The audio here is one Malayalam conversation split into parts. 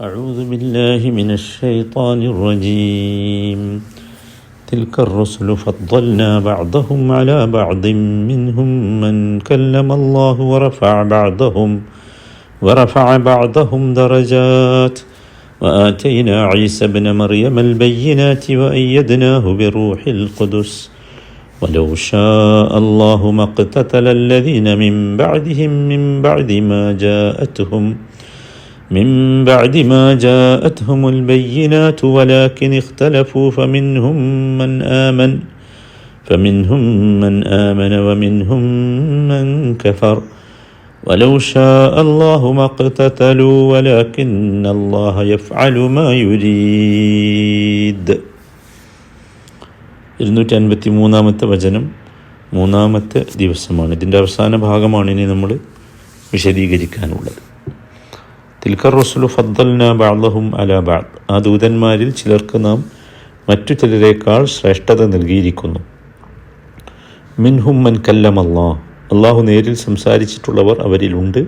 أعوذ بالله من الشيطان الرجيم. تلك الرسل فضلنا بعضهم على بعض منهم من كلم الله ورفع بعضهم ورفع بعضهم درجات. وآتينا عيسى ابن مريم البينات وأيدناه بروح القدس. ولو شاء الله ما اقتتل الذين من بعدهم من بعد ما جاءتهم من بعد ما جاءتهم البينات ولكن اختلفوا فمنهم من آمن فمنهم من آمن ومنهم من كفر ولو شاء الله ما اقتتلوا ولكن الله يفعل ما يريد ഇരുന്നൂറ്റി അൻപത്തി മൂന്നാമത്തെ വചനം മൂന്നാമത്തെ ദിവസമാണ് ഇതിൻ്റെ അവസാന ഭാഗമാണ് ഇനി നമ്മൾ വിശദീകരിക്കാനുള്ളത് തിൽക്കർ റസുലു ഫദ്ദൽന ബാളഹും അല ബാദ് ആ ദൂതന്മാരിൽ ചിലർക്ക് നാം മറ്റു ചിലരേക്കാൾ ശ്രേഷ്ഠത നൽകിയിരിക്കുന്നു മിൻഹും മൻ കല്ലം അള്ളാഹ് അള്ളാഹു നേരിൽ സംസാരിച്ചിട്ടുള്ളവർ അവരിലുണ്ട്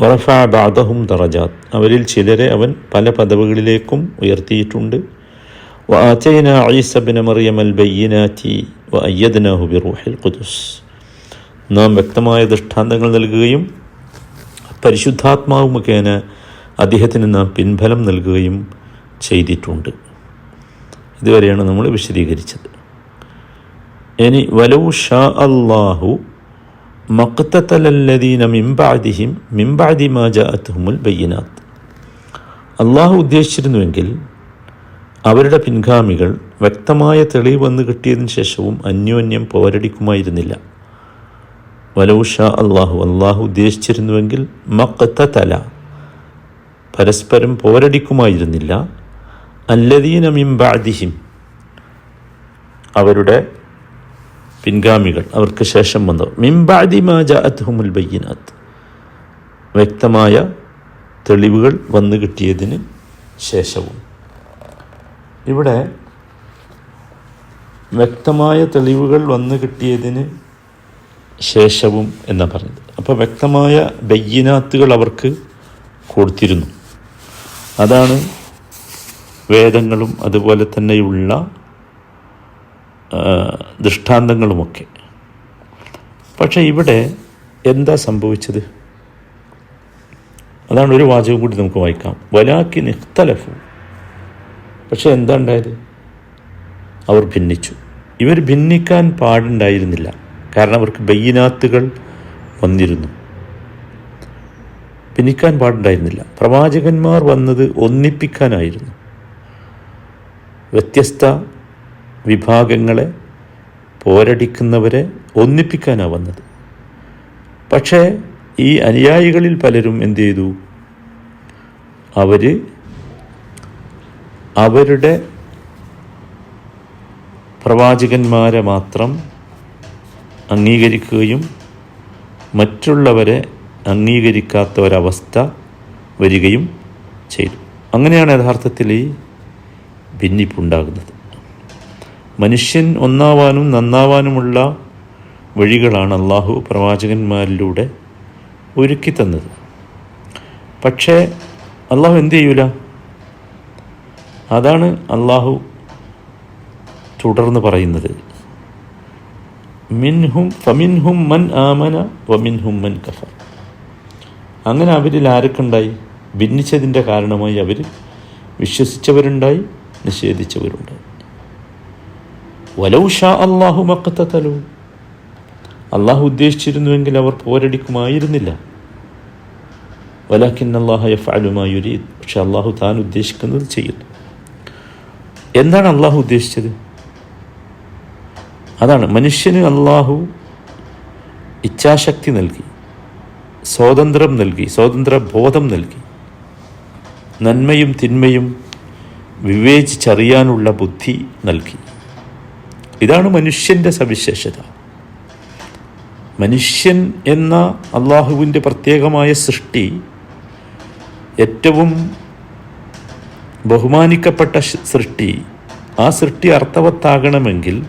വറഫ ബാദഹും ദറജാത്ത് അവരിൽ ചിലരെ അവൻ പല പദവികളിലേക്കും ഉയർത്തിയിട്ടുണ്ട് وآتينا عيسى بن مريم البينات وأيدناه بروح القدس നാം വ്യക്തമായ ദൃഷ്ടാന്തങ്ങൾ നൽകുകയും പരിശുദ്ധാത്മാവ് മുഖേന അദ്ദേഹത്തിന് നാം പിൻഫലം നൽകുകയും ചെയ്തിട്ടുണ്ട്. ഇതുവരെയാണ് നമ്മൾ വിശദീകരിച്ചത്. ഇനി വലൗ ഷാ അള്ളാഹു മക്തത്തലല്ലദീന മിംബാദിഹിം മിംബാദി മാ അത്തുമുൽ ബയ്യനാത്ത്. അള്ളാഹു ഉദ്ദേശിച്ചിരുന്നുവെങ്കിൽ അവരുടെ പിൻഗാമികൾ വ്യക്തമായ തെളിവ് വന്നു കിട്ടിയതിന് ശേഷവും അന്യോന്യം പോരടിക്കുമായിരുന്നില്ല. വലൗഷ അള്ളാഹു അള്ളാഹു ഉദ്ദേശിച്ചിരുന്നുവെങ്കിൽ മക്തല പരസ്പരം പോരടിക്കുമായിരുന്നില്ല. അല്ലദീന മിംബാദിഹിം അവരുടെ പിൻഗാമികൾ അവർക്ക് ശേഷം വന്നവർ. മിംബാദി മാജാഅത്ഹുമുൽ ബയ്യനാത്ത് വ്യക്തമായ തെളിവുകൾ വന്നു കിട്ടിയതിന് ശേഷവും. ഇവിടെ വ്യക്തമായ തെളിവുകൾ വന്നു കിട്ടിയതിന് ശേഷവും എന്ന് പറഞ്ഞത്. അപ്പോൾ വ്യക്തമായ ബയ്യനാത്തുകൾ അവർക്ക് കൊടുത്തിരുന്നു. അതാണ് വേദങ്ങളും അതുപോലെ തന്നെയുള്ള ദൃഷ്ടാന്തങ്ങളുമൊക്കെ. പക്ഷേ ഇവിടെ എന്താ സംഭവിച്ചത്? അതാണ് ഒരു വാചകം കൂടി നമുക്ക് വായിക്കാം. വലാക്കി നിഖ്തലഫു പക്ഷെ എന്താ ഉണ്ടായത്? അവർ ഭിന്നിച്ചു. ഇവർ ഭിന്നിക്കാൻ പാടുണ്ടായിരുന്നില്ല. കാരണം അവർക്ക് ബയ്യനാത്തുകൾ വന്നിരുന്നു. ഭിന്നിക്കാൻ പാടുണ്ടായിരുന്നില്ല. പ്രവാചകന്മാർ വന്നത് ഒന്നിപ്പിക്കാനായിരുന്നു. വ്യത്യസ്ത വിഭാഗങ്ങളെ പോരടിക്കുന്നവരെ ഒന്നിപ്പിക്കാനാണ് വന്നത്. പക്ഷേ ഈ അനുയായികളിൽ പലരും എന്ത് ചെയ്തു? അവർ അവരുടെ പ്രവാചകന്മാരെ മാത്രം അംഗീകരിക്കുകയും മറ്റുള്ളവരെ അംഗീകരിക്കാത്ത ഒരവസ്ഥ വരികയും ചെയ്തു. അങ്ങനെയാണ് യഥാർത്ഥത്തിൽ ഈ ഭിന്നിപ്പുണ്ടാകുന്നത്. മനുഷ്യൻ ഒന്നാവാനും നന്നാവാനുമുള്ള വഴികളാണ് അള്ളാഹു പ്രവാചകന്മാരിലൂടെ ഒരുക്കി തന്നത്. പക്ഷേ അള്ളാഹു എന്തു ചെയ്യൂല? അതാണ് അള്ളാഹു തുടർന്ന് പറയുന്നത്. മിൻഹും ഫമിൻഹും മൻ ആമന വമിൻഹും മൻ കഫർ. അങ്ങനെ അവരിൽ ആരൊക്കെണ്ടായി ഭിന്നിച്ചതിന്റെ കാരണമായി അവർ വിശ്വസിച്ചവരുണ്ടായി നിഷേധിച്ചവരുണ്ടായി. വലൗ ഷാ അള്ളാഹു മക്കത്തലു അള്ളാഹു ഉദ്ദേശിച്ചിരുന്നുവെങ്കിൽ അവർ പോരടിക്കുമായിരുന്നില്ല. വലാഖിൻ അള്ളാഹു എഫ് അലുമായുരീദ് പക്ഷെ അള്ളാഹു താൻ ഉദ്ദേശിക്കുന്നത് ചെയ്യുന്നു. എന്താണ് അള്ളാഹു ഉദ്ദേശിച്ചത്? അതാണ്. മനുഷ്യന് അള്ളാഹു ഇച്ഛാശക്തി നൽകി സ്വാതന്ത്ര്യം നൽകി സ്വാതന്ത്ര്യ ബോധം നൽകി നന്മയും തിന്മയും വിവേചിച്ചറിയാനുള്ള ബുദ്ധി നൽകി. ഇതാണ് മനുഷ്യന്റെ സവിശേഷത. മനുഷ്യൻ എന്ന അള്ളാഹുവിന്റെ പ്രത്യേകമായ സൃഷ്ടി ഏറ്റവും ബഹുമാനിക്കപ്പെട്ട സൃഷ്ടി ആ സൃഷ്ടി അർത്ഥവത്താകണമെങ്കിൽ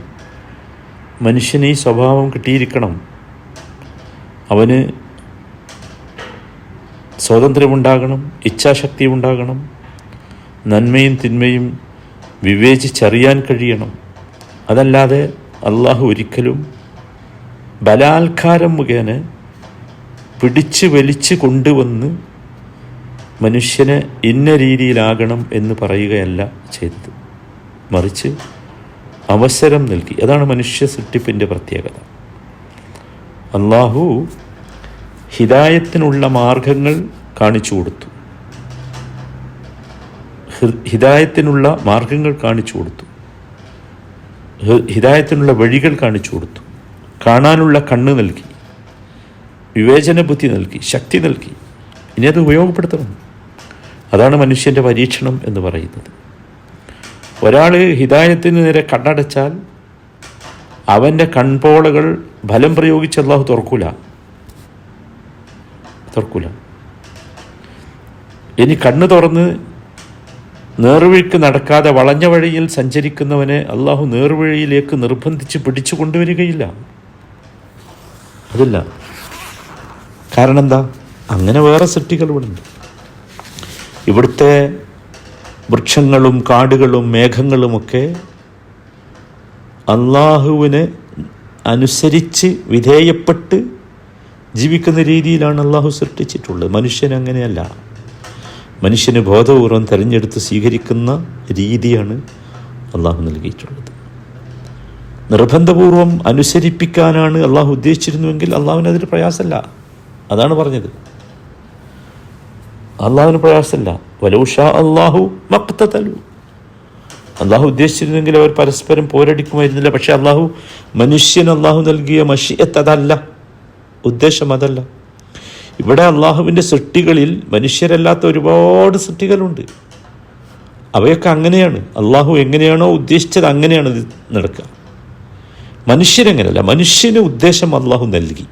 മനുഷ്യന് ഈ സ്വഭാവം കിട്ടിയിരിക്കണം. അവന് സ്വാതന്ത്ര്യമുണ്ടാകണം ഇച്ഛാശക്തി ഉണ്ടാകണം നന്മയും തിന്മയും വിവേചിച്ചറിയാൻ കഴിയണം. അതല്ലാതെ അള്ളാഹു ഒരിക്കലും ബലാത്കാരം മുഖേന പിടിച്ച് വലിച്ച് കൊണ്ടുവന്ന് മനുഷ്യനെ ഇന്ന രീതിയിലാകണം എന്ന് പറയുകയല്ല ചെയ്തത്. മറിച്ച് അവസരം നൽകി. അതാണ് മനുഷ്യ സൃഷ്ടിപ്പിന്റെ പ്രത്യേകത. അള്ളാഹു ഹിദായത്തിനുള്ള മാർഗങ്ങൾ കാണിച്ചു കൊടുത്തു. ഹിതായത്തിനുള്ള മാർഗങ്ങൾ കാണിച്ചു കൊടുത്തു. ഹിതായത്തിനുള്ള വഴികൾ കാണിച്ചു കൊടുത്തു. കാണാനുള്ള കണ്ണ് നൽകി. വിവേചന ബുദ്ധി നൽകി. ശക്തി നൽകി. ഇനി അത് ഉപയോഗപ്പെടുത്തണം. അതാണ് മനുഷ്യന്റെ പരീക്ഷണം എന്ന് പറയുന്നത്. ഒരാൾ ഹിദായത്തിന് നേരെ കണ്ണടച്ചാൽ അവന്റെ കൺപോളകൾ ഫലം പ്രയോഗിച്ച് അള്ളാഹു തുറക്കൂല. തുറക്കൂല. ഇനി കണ്ണ് തുറന്ന് നേർവഴിക്ക് നടക്കാതെ വളഞ്ഞ വഴിയിൽ സഞ്ചരിക്കുന്നവനെ അള്ളാഹു നേർവഴിയിലേക്ക് നിർബന്ധിച്ച് പിടിച്ചു കൊണ്ടുവരികയില്ല. അതില്ല. കാരണം എന്താ? അങ്ങനെ വേറെ സൃഷ്ടികൾ ഇവിടുണ്ട് ഇവിടുത്തെ വൃക്ഷങ്ങളും കാടുകളും മേഘങ്ങളുമൊക്കെ അള്ളാഹുവിന് അനുസരിച്ച് വിധേയപ്പെട്ട് ജീവിക്കുന്ന രീതിയിലാണ് അള്ളാഹു സൃഷ്ടിച്ചിട്ടുള്ളത്. മനുഷ്യൻ അങ്ങനെയല്ല. മനുഷ്യന് ബോധപൂർവം തിരഞ്ഞെടുത്ത് സ്വീകരിക്കുന്ന രീതിയാണ് അള്ളാഹു നൽകിയിട്ടുള്ളത്. നിർബന്ധപൂർവം അനുസരിപ്പിക്കാനാണ് അള്ളാഹു ഉദ്ദേശിച്ചിരുന്നുവെങ്കിൽ അള്ളാഹുവിന് അതിന് പ്രയാസമല്ല. അതാണ് പറഞ്ഞത്. അള്ളാഹുവിന് പ്രയാസമില്ല. വലൂഷാ അള്ളാഹു മക്തലു അള്ളാഹു ഉദ്ദേശിച്ചിരുന്നെങ്കിൽ അവർ പരസ്പരം പോരടിക്കുമായിരുന്നില്ല. പക്ഷെ അള്ളാഹു മനുഷ്യൻ അള്ളാഹു നൽകിയ മഷിയത്ത് അതല്ല. ഉദ്ദേശം അതല്ല. ഇവിടെ അള്ളാഹുവിന്റെ സൃഷ്ടികളിൽ മനുഷ്യരല്ലാത്ത ഒരുപാട് സൃഷ്ടികളുണ്ട്. അവയൊക്കെ അങ്ങനെയാണ്. അള്ളാഹു എങ്ങനെയാണോ ഉദ്ദേശിച്ചത് അങ്ങനെയാണ് ഇത് നടക്കുക. മനുഷ്യരെങ്ങനെയല്ല മനുഷ്യന് ഉദ്ദേശം അള്ളാഹു നൽകി.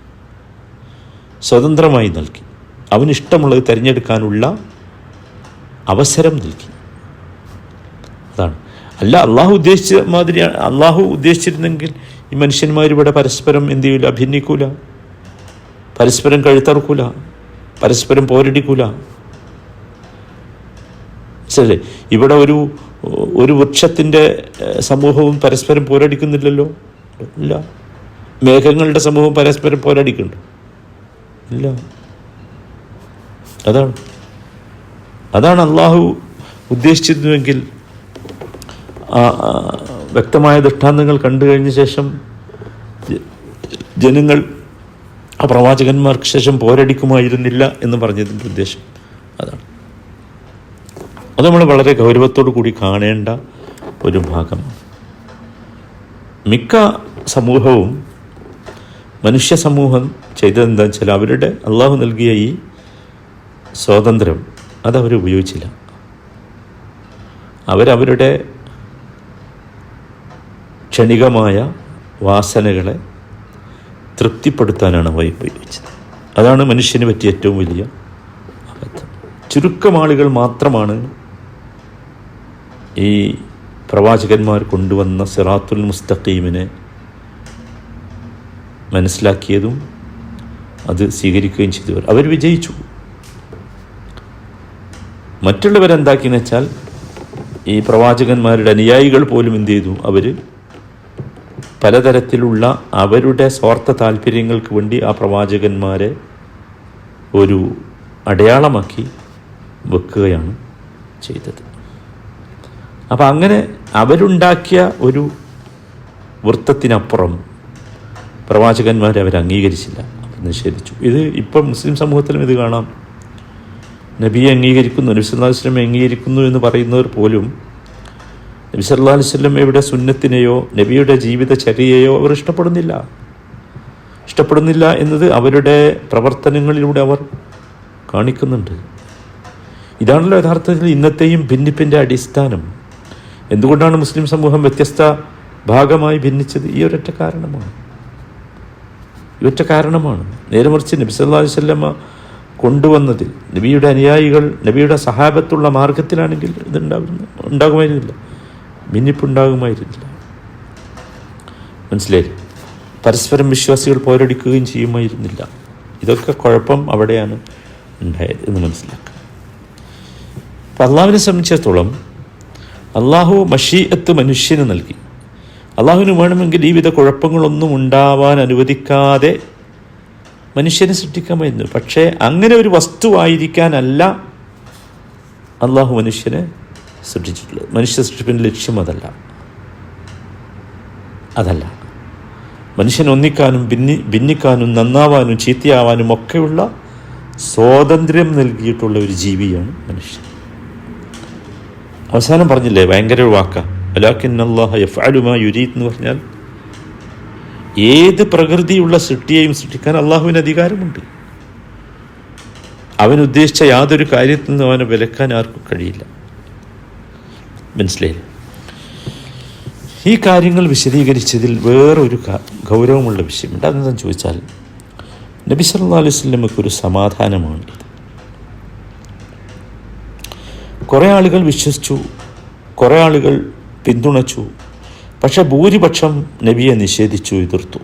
സ്വതന്ത്രമായി നൽകി. അവന് ഇഷ്ടമുള്ളത് തിരഞ്ഞെടുക്കാനുള്ള അവസരം നൽകി. അതാണ്. അല്ല അള്ളാഹു ഉദ്ദേശിച്ച മാതിരിയാണ് അള്ളാഹു ഉദ്ദേശിച്ചിരുന്നെങ്കിൽ ഈ മനുഷ്യന്മാർ ഇവിടെ പരസ്പരം എന്ത് ചെയ്യില്ല ഭിന്നിക്കൂല പരസ്പരം കഴുത്തറക്കൂല. പരസ്പരം പോരടിക്കൂല. മനസ്സിലല്ലേ ഇവിടെ ഒരു ഒരു വൃക്ഷത്തിന്റെ സമൂഹവും പരസ്പരം പോരടിക്കുന്നില്ലല്ലോ? ഇല്ല. മേഘങ്ങളുടെ സമൂഹം പരസ്പരം പോരടിക്കുന്നുണ്ട്. ഇല്ല. അതാണ്. അതാണ് അള്ളാഹു ഉദ്ദേശിച്ചിരുന്നുവെങ്കിൽ വ്യക്തമായ ദൃഷ്ടാന്തങ്ങൾ കണ്ടു കഴിഞ്ഞ ശേഷം ജനങ്ങൾ ആ പ്രവാചകന്മാർക്ക് ശേഷം പോരടിക്കുമായിരുന്നില്ല എന്ന് പറഞ്ഞതിന്റെ ഉദ്ദേശം അതാണ്. അത് നമ്മൾ വളരെ ഗൗരവത്തോടു കൂടി കാണേണ്ട ഒരു ഭാഗമാണ് മിക്ക സമൂഹവും മനുഷ്യ സമൂഹം ചെയ്തതെന്താ വെച്ചാൽ അവരുടെ അള്ളാഹു നൽകിയ ഈ സ്വാതന്ത്ര്യം അതവർ ഉപയോഗിച്ചില്ല. അവരവരുടെ ക്ഷണികമായ വാസനകളെ തൃപ്തിപ്പെടുത്താനാണ് അവ ഉപയോഗിച്ചത്. അതാണ് മനുഷ്യന് പറ്റിയ ഏറ്റവും വലിയ അബദ്ധം. ചുരുക്കം ആളുകൾ മാത്രമാണ് ഈ പ്രവാചകന്മാർ കൊണ്ടുവന്ന സിറാത്തുൽ മുസ്തഖീമിനെ മനസ്സിലാക്കിയതും അത് സ്വീകരിക്കുകയും ചെയ്തവർ. അവർ വിജയിച്ചു. മറ്റുള്ളവരെന്താക്കിയെന്ന് വെച്ചാൽ ഈ പ്രവാചകന്മാരുടെ അനുയായികൾ പോലും എന്ത് ചെയ്തു? അവർ പലതരത്തിലുള്ള അവരുടെ സ്വാർത്ഥ താല്പര്യങ്ങൾക്ക് വേണ്ടി ആ പ്രവാചകന്മാരെ ഒരു അടയാളമാക്കി വെക്കുകയാണ് ചെയ്തത്. അപ്പം അങ്ങനെ അവരുണ്ടാക്കിയ ഒരു വൃത്തത്തിനപ്പുറം പ്രവാചകന്മാരെ അവർ അംഗീകരിച്ചില്ല നിഷേധിച്ചു. ഇത് ഇപ്പം മുസ്ലിം സമൂഹത്തിലും ഇത് കാണാം. നബിയെ അംഗീകരിക്കുന്നു നബി അലൈഹി വസല്ലം അംഗീകരിക്കുന്നു എന്ന് പറയുന്നവർ പോലും നബി സല്ലാ അലൈഹി എവിടെ സുന്നത്തിനെയോ നബിയുടെ ജീവിതചര്യയോ അവർ ഇഷ്ടപ്പെടുന്നില്ല. ഇഷ്ടപ്പെടുന്നില്ല എന്നത് അവരുടെ പ്രവർത്തനങ്ങളിലൂടെ അവർ കാണിക്കുന്നുണ്ട്. ഇതാണല്ലോ യഥാർത്ഥത്തിൽ ഇന്നത്തെയും ഭിന്നിപ്പിന്റെ അടിസ്ഥാനം. എന്തുകൊണ്ടാണ് മുസ്ലിം സമൂഹം വ്യത്യസ്ത ഭാഗമായി ഭിന്നിച്ചത്? ഈ ഒരൊറ്റ കാരണമാണ്. ഈ ഒറ്റ കാരണമാണ്. നേരെ മറിച്ച് നബി സല്ലല്ലാഹു അലൈഹി വസല്ലമ കൊണ്ടുവന്നതിൽ നബിയുടെ അനുയായികൾ നബിയുടെ സഹാബത്തുള്ള മാർഗത്തിലാണെങ്കിൽ ഇതുണ്ടാകുന്നു ഉണ്ടാകുമായിരുന്നില്ല. ഭിന്നിപ്പുണ്ടാകുമായിരുന്നില്ല. മനസ്സിലായി? പരസ്പരം വിശ്വാസികൾ പോരടിക്കുകയും ചെയ്യുമായിരുന്നില്ല. ഇതൊക്കെ കുഴപ്പം അവിടെയാണ് ഉണ്ടായത് എന്ന് മനസ്സിലാക്കുക അപ്പം അള്ളാഹുവിനെ സംബന്ധിച്ചിടത്തോളം അള്ളാഹു മഷീഅത്ത് മനുഷ്യന് നൽകി. അള്ളാഹുവിന് വേണമെങ്കിൽ ഈ വിധ കുഴപ്പങ്ങളൊന്നും ഉണ്ടാവാൻ അനുവദിക്കാതെ മനുഷ്യനെ സൃഷ്ടിക്കാമായിരുന്നു പക്ഷേ അങ്ങനെ ഒരു വസ്തുവായിരിക്കാനല്ല അള്ളാഹു മനുഷ്യനെ സൃഷ്ടിച്ചിട്ടുള്ളത്. മനുഷ്യ സൃഷ്ടിപ്പിന്റെ ലക്ഷ്യം അതല്ല. അതല്ല. മനുഷ്യൻ ഒന്നിക്കാനും ഭിന്നി ഭിന്നിക്കാനും നന്നാവാനും ചീത്തയാവാനും ഒക്കെയുള്ള സ്വാതന്ത്ര്യം നൽകിയിട്ടുള്ള ഒരു ജീവിയാണ് മനുഷ്യൻ. അവസാനം പറഞ്ഞില്ലേ ഭയങ്കര ഒരു വാക്ക. അലാക്കിൻ അള്ളാഹ യഫ്അലുമാ യുരീത് എന്ന് പറഞ്ഞാൽ ഏത് പ്രകൃതിയുള്ള സൃഷ്ടിയെയും സൃഷ്ടിക്കാൻ അള്ളാഹുവിന് അധികാരമുണ്ട്. അവൻ ഉദ്ദേശിച്ച യാതൊരു കാര്യത്തിൽ നിന്നും അവനെ വിലക്കാൻ ആർക്കും കഴിയില്ല. മനസ്സിലായി ഈ കാര്യങ്ങൾ വിശദീകരിച്ചതിൽ വേറൊരു ഗൗരവമുള്ള വിഷയമുണ്ട്. അതെന്താണെന്ന് ചോദിച്ചാൽ നബി സല്ലാ അലൈഹി ഒരു സമാധാനമാണ് കുറേ ആളുകൾ വിശ്വസിച്ചു കുറേ ആളുകൾ പിന്തുണച്ചു പക്ഷെ ഭൂരിപക്ഷം നബിയെ നിഷേധിച്ചു എതിർത്തു.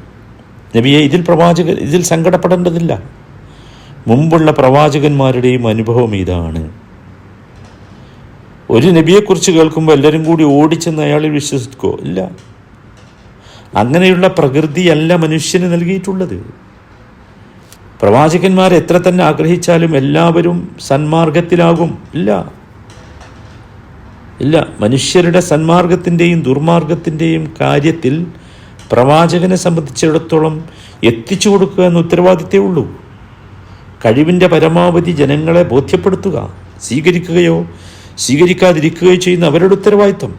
നബിയെ ഇതിൽ പ്രവാചകൻ ഇതിൽ സങ്കടപ്പെടേണ്ടതില്ല. മുമ്പുള്ള പ്രവാചകന്മാരുടെയും അനുഭവം ഇതാണ്. ഒരു നബിയെക്കുറിച്ച് കേൾക്കുമ്പോൾ എല്ലാവരും കൂടി ഓടിച്ചെന്ന് അയാളിൽ വിശ്വസിക്കോ? ഇല്ല. അങ്ങനെയുള്ള പ്രകൃതിയല്ല മനുഷ്യന് നൽകിയിട്ടുള്ളത്. പ്രവാചകന്മാർ എത്ര തന്നെ ആഗ്രഹിച്ചാലും എല്ലാവരും സന്മാർഗത്തിലാകും. ഇല്ല. ഇല്ല മനുഷ്യരുടെ സന്മാർഗത്തിന്റെയും ദുർമാർഗത്തിന്റെയും കാര്യത്തിൽ പ്രവാചകനെ സംബന്ധിച്ചിടത്തോളം എത്തിച്ചു കൊടുക്കുക എന്ന ഉത്തരവാദിത്തേ ഉള്ളൂ. കഴിവിന്റെ പരമാവധി ജനങ്ങളെ ബോധ്യപ്പെടുത്തുക സ്വീകരിക്കുകയോ സ്വീകരിക്കാതിരിക്കുകയോ ചെയ്യുന്ന അവരുടെ ഉത്തരവാദിത്വം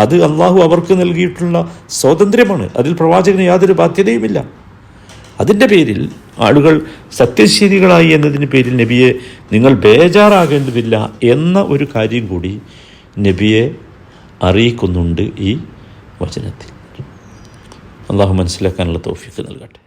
അത് അള്ളാഹു അവർക്ക് നൽകിയിട്ടുള്ള സ്വാതന്ത്ര്യമാണ്. അതിൽ പ്രവാചകന് യാതൊരു ബാധ്യതയുമില്ല. അതിന്റെ പേരിൽ ആളുകൾ സത്യശീലികളായി എന്നതിന് പേരിൽ നബിയെ നിങ്ങൾ ബേജാറാകേണ്ടതില്ല എന്ന ഒരു കാര്യം കൂടി നബിയെ അറിയിക്കുന്നുണ്ട് ഈ വചനത്തിൽ. അള്ളാഹു മനസ്സിലാക്കാനുള്ള തോഫിക്ക് നൽകട്ടെ.